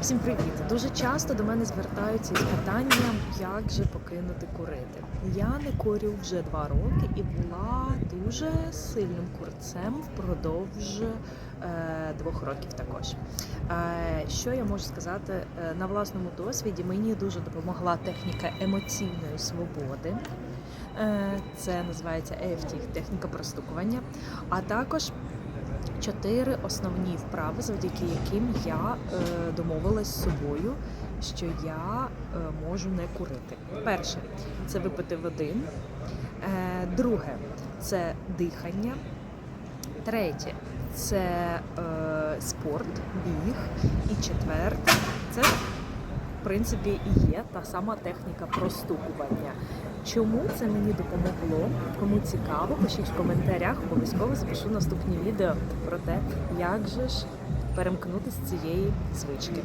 Всім привіт! Дуже часто до мене звертаються із питанням, як же покинути курити. Я не курю вже два роки і була дуже сильним курцем впродовж е, двох років також. Е, що я можу сказати Е, на власному досвіді? Мені дуже допомогла техніка емоційної свободи. Е, Це називається EFT, техніка простукування. А також чотири основні вправи, завдяки яким я е, домовилась з собою, що я е, можу не курити. Перше це випити води. Е, друге це дихання. Третє це спорт, біг. І четверте це в принципі і є та сама техніка простукування. Чому це мені допомогло? Кому цікаво, пишіть в коментарях, обов'язково запишу наступні відео про те, як же ж перемкнути з цієї звички.